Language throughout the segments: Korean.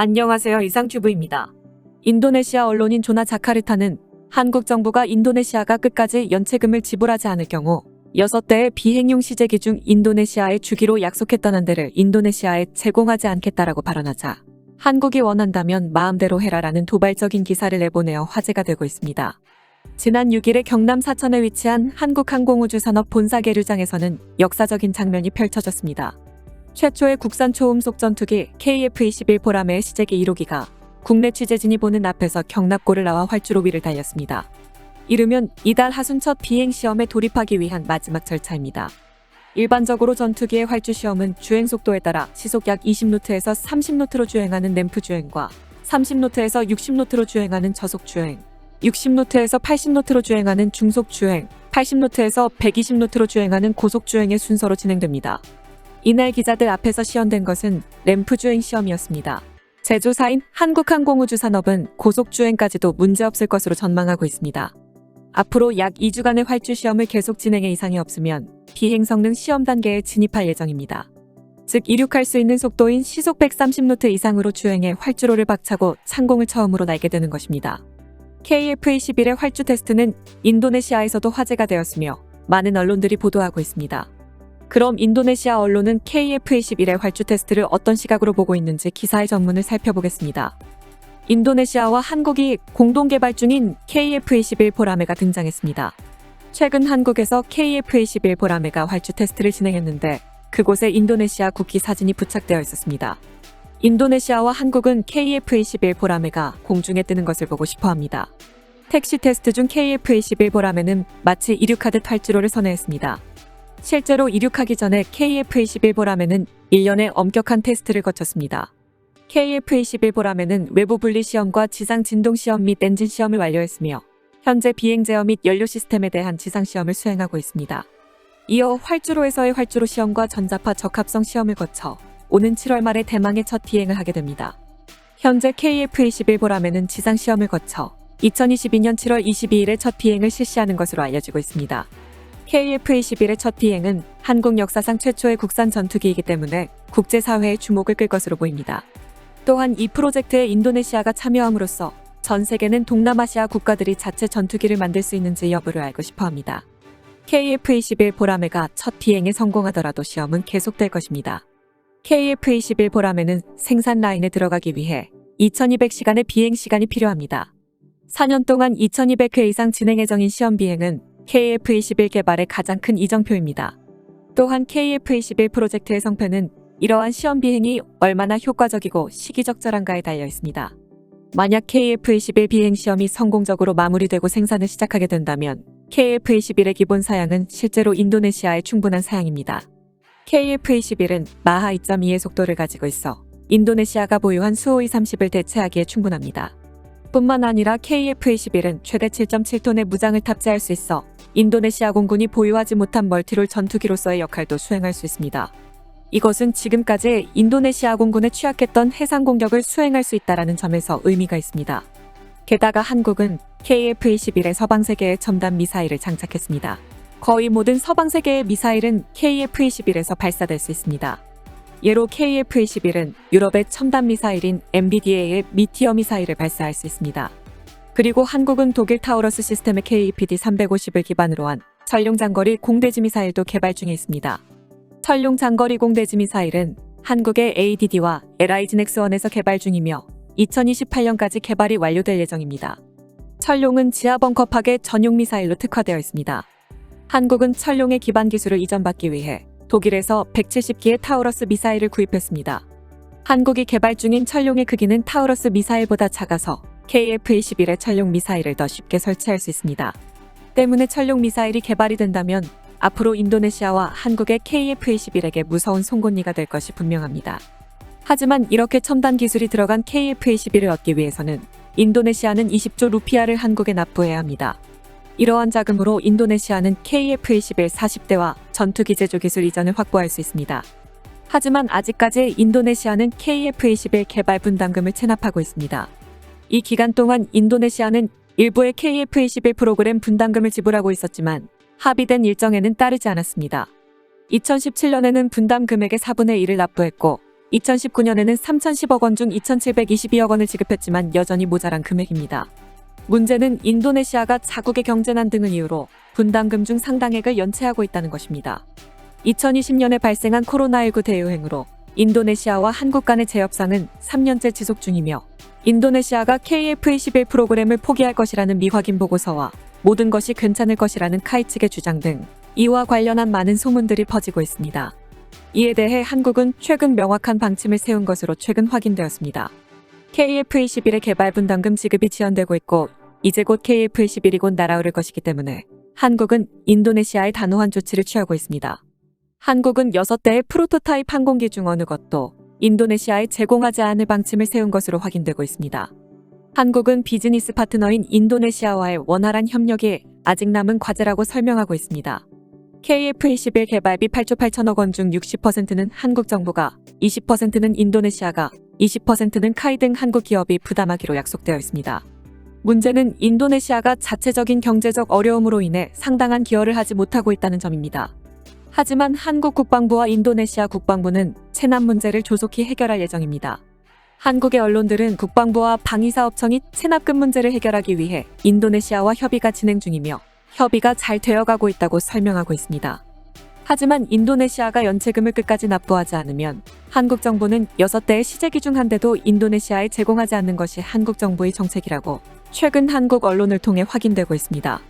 안녕하세요. 이상튜브입니다. 인도네시아 언론인 조나 자카르타는 한국 정부가 인도네시아가 끝까지 연체금을 지불하지 않을 경우 6대의 비행용 시제기 중 인도네시아에 주기로 약속했던 한대를 인도네시아에 제공하지 않겠다라고 발언하자 한국이 원한다면 마음대로 해라라는 도발적인 기사를 내보내어 화제가 되고 있습니다. 지난 6일에 경남 사천에 위치한 한국항공우주산업 본사 계류장에서는 역사적인 장면이 펼쳐졌습니다. 최초의 국산 초음속 전투기 KF-21 보람의 시제기 1호기가 국내 취재진이 보는 앞에서 경납고를 나와 활주로 위를 달렸습니다. 이르면 이달 하순 첫 비행 시험에 돌입하기 위한 마지막 절차입니다. 일반적으로 전투기의 활주 시험은 주행 속도에 따라 시속 약 20노트에서 30노트로 주행하는 램프 주행과 30노트에서 60노트로 주행하는 저속 주행, 60노트에서 80노트로 주행하는 중속 주행, 80노트에서 120노트로 주행하는 고속 주행의 순서로 진행됩니다. 이날 기자들 앞에서 시연된 것은 램프 주행 시험이었습니다. 제조사인 한국항공우주산업은 고속 주행까지도 문제없을 것으로 전망하고 있습니다. 앞으로 약 2주간의 활주 시험을 계속 진행해 이상이 없으면 비행 성능 시험 단계에 진입할 예정입니다. 즉 이륙할 수 있는 속도인 시속 130노트 이상으로 주행해 활주로를 박차고 창공을 처음으로 날게 되는 것입니다. KF-21의 활주 테스트는 인도네시아에서도 화제가 되었으며 많은 언론들이 보도하고 있습니다. 그럼 인도네시아 언론은 KF-21의 활주 테스트를 어떤 시각으로 보고 있는지 기사의 전문을 살펴보겠습니다. 인도네시아와 한국이 공동 개발 중인 KF-21 보라매가 등장했습니다. 최근 한국에서 KF-21 보라매가 활주 테스트를 진행했는데 그곳에 인도네시아 국기 사진이 부착되어 있었습니다. 인도네시아와 한국은 KF-21 보라매가 공중에 뜨는 것을 보고 싶어 합니다. 택시 테스트 중 KF-21 보라매는 마치 이륙하듯 활주로를 선회했습니다. 실제로 이륙하기 전에 KF-21 보라매는 1년의 엄격한 테스트를 거쳤습니다. KF-21 보라매는 외부 분리 시험과 지상 진동 시험 및 엔진 시험을 완료했으며 현재 비행 제어 및 연료 시스템에 대한 지상 시험을 수행하고 있습니다. 이어 활주로에서의 활주로 시험과 전자파 적합성 시험을 거쳐 오는 7월 말에 대망의 첫 비행을 하게 됩니다. 현재 KF-21 보라매는 지상 시험을 거쳐 2022년 7월 22일에 첫 비행을 실시하는 것으로 알려지고 있습니다. KF-21의 첫 비행은 한국 역사상 최초의 국산 전투기이기 때문에 국제사회의 주목을 끌 것으로 보입니다. 또한 이 프로젝트에 인도네시아가 참여함으로써 전 세계는 동남아시아 국가들이 자체 전투기를 만들 수 있는지 여부를 알고 싶어 합니다. KF-21 보라매가 첫 비행에 성공하더라도 시험은 계속될 것입니다. KF-21 보라매는 생산 라인에 들어가기 위해 2200시간의 비행 시간이 필요합니다. 4년 동안 2200회 이상 진행 예정인 시험 비행은 KF-21 개발의 가장 큰 이정표입니다. 또한 KF-21 프로젝트의 성패는 이러한 시험 비행이 얼마나 효과적이고 시기적절한가에 달려 있습니다. 만약 KF-21 비행 시험이 성공적으로 마무리되고 생산을 시작하게 된다면 KF-21의 기본 사양은 실제로 인도네시아의 충분한 사양입니다. KF-21은 마하 2.2의 속도를 가지고 있어 인도네시아가 보유한 수호이 30을 대체하기에 충분합니다. 뿐만 아니라 KF-21은 최대 7.7톤의 무장을 탑재할 수 있어 인도네시아 공군이 보유하지 못한 멀티롤 전투기로서의 역할도 수행할 수 있습니다. 이것은 지금까지 인도네시아 공군에 취약했던 해상 공격을 수행할 수 있다라는 점에서 의미가 있습니다. 게다가 한국은 KF-21의 서방 세계의 첨단 미사일을 장착했습니다. 거의 모든 서방 세계의 미사일은 KF-21에서 발사될 수 있습니다. 예로 KF-21은 유럽의 첨단 미사일인 MBDA의 미티어 미사일을 발사할 수 있습니다. 그리고 한국은 독일 타우러스 시스템의 KPD-350을 기반으로 한 전용 장거리 공대지 미사일도 개발 중에 있습니다. 철룡 장거리 공대지 미사일은 한국의 ADD와 LIGNX1에서 개발 중이며 2028년까지 개발이 완료될 예정입니다. 철룡은 지하 벙커 파괴 전용 미사일로 특화되어 있습니다. 한국은 철룡의 기반 기술을 이전받기 위해 독일에서 170기의 타우러스 미사일을 구입했습니다. 한국이 개발 중인 철룡의 크기는 타우러스 미사일보다 작아서 KF-21의 철룡 미사일을 더 쉽게 설치할 수 있습니다. 때문에 철룡 미사일이 개발이 된다면 앞으로 인도네시아와 한국의 KF-21에게 무서운 송곳니가 될 것이 분명합니다. 하지만 이렇게 첨단 기술이 들어간 KF-21을 얻기 위해서는 인도네시아는 20조 루피아를 한국에 납부해야 합니다. 이러한 자금으로 인도네시아는 KF-21 40대와 전투기 제조 기술 이전을 확보할 수 있습니다. 하지만 아직까지 인도네시아는 KF-21 개발 분담금을 체납하고 있습니다. 이 기간 동안 인도네시아는 일부의 KF-21 프로그램 분담금을 지불하고 있었지만 합의된 일정에는 따르지 않았습니다. 2017년에는 분담 금액의 4분의 1을 납부했고 2019년에는 3,010억 원 중 2,722억 원을 지급했지만 여전히 모자란 금액입니다. 문제는 인도네시아가 자국의 경제난 등을 이유로 분담금 중 상당액을 연체하고 있다는 것입니다. 2020년에 발생한 코로나19 대유행으로 인도네시아와 한국 간의 재협상은 3년째 지속 중이며 인도네시아가 KF21 프로그램을 포기할 것이라는 미확인 보고서와 모든 것이 괜찮을 것이라는 카이 측의 주장 등 이와 관련한 많은 소문들이 퍼지고 있습니다. 이에 대해 한국은 최근 명확한 방침을 세운 것으로 최근 확인되었습니다. KF21의 개발 분담금 지급이 지연되고 있고 이제 곧 KF21이 곧 날아오를 것이기 때문에 한국은 인도네시아의 단호한 조치를 취하고 있습니다. 한국은 6대의 프로토타입 항공기 중 어느 것도 인도네시아에 제공하지 않을 방침을 세운 것으로 확인되고 있습니다. 한국은 비즈니스 파트너인 인도네시아와의 원활한 협력이 아직 남은 과제라고 설명하고 있습니다. KF21 개발비 8조 8천억 원 중 60%는 한국 정부가, 20%는 인도네시아가, 20%는 카이 등 한국 기업이 부담하기로 약속되어 있습니다. 문제는 인도네시아가 자체적인 경제적 어려움으로 인해 상당한 기여를 하지 못하고 있다는 점입니다. 하지만 한국 국방부와 인도네시아 국방부는 체납 문제를 조속히 해결할 예정입니다. 한국의 언론들은 국방부와 방위사업청이 체납금 문제를 해결하기 위해 인도네시아와 협의가 진행 중이며 협의가 잘 되어가고 있다고 설명하고 있습니다. 하지만 인도네시아가 연체금을 끝까지 납부하지 않으면 한국 정부는 6대의 시제기 중 한 대도 인도네시아에 제공하지 않는 것이 한국 정부의 정책이라고 최근 한국 언론을 통해 확인되고 있습니다.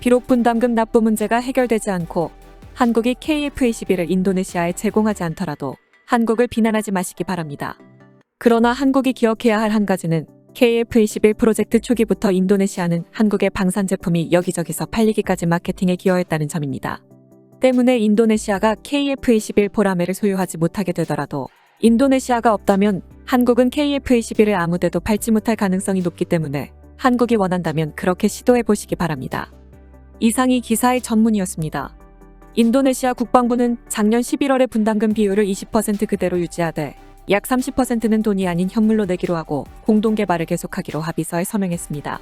비록 분담금 납부 문제가 해결되지 않고 한국이 KF-21을 인도네시아에 제공하지 않더라도 한국을 비난하지 마시기 바랍니다. 그러나 한국이 기억해야 할 한 가지는 KF-21 프로젝트 초기부터 인도네시아는 한국의 방산 제품이 여기저기서 팔리기까지 마케팅에 기여했다는 점입니다. 때문에 인도네시아가 KF-21 보라매를 소유하지 못하게 되더라도 인도네시아가 없다면 한국은 KF-21을 아무데도 팔지 못할 가능성이 높기 때문에 한국이 원한다면 그렇게 시도해 보시기 바랍니다. 이상이 기사의 전문이었습니다. 인도네시아 국방부는 작년 11월에 분담금 비율을 20% 그대로 유지하되 약 30%는 돈이 아닌 현물로 내기로 하고 공동 개발을 계속하기로 합의서에 서명했습니다.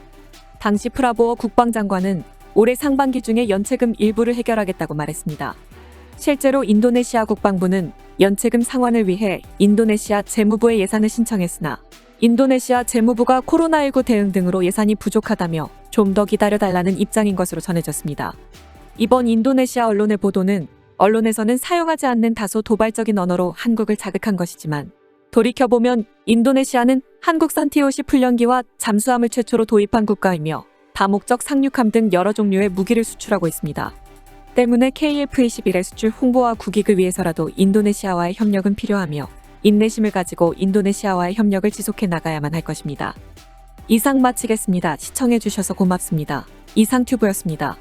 당시 프라보어 국방장관은 올해 상반기 중에 연체금 일부를 해결하겠다고 말했습니다. 실제로 인도네시아 국방부는 연체금 상환을 위해 인도네시아 재무부에 예산을 신청했으나 인도네시아 재무부가 코로나19 대응 등으로 예산이 부족하다며 좀 더 기다려달라는 입장인 것으로 전해졌습니다. 이번 인도네시아 언론의 보도는 언론에서는 사용하지 않는 다소 도발적인 언어로 한국을 자극한 것이지만 돌이켜보면 인도네시아는 한국산 TOC 풀연기와 잠수함을 최초로 도입한 국가이며 다목적 상륙함 등 여러 종류의 무기를 수출하고 있습니다. 때문에 KF-21의 수출 홍보와 국익을 위해서라도 인도네시아와의 협력은 필요하며 인내심을 가지고 인도네시아와의 협력을 지속해 나가야만 할 것입니다. 이상 마치겠습니다. 시청해주셔서 고맙습니다. 이상튜브였습니다.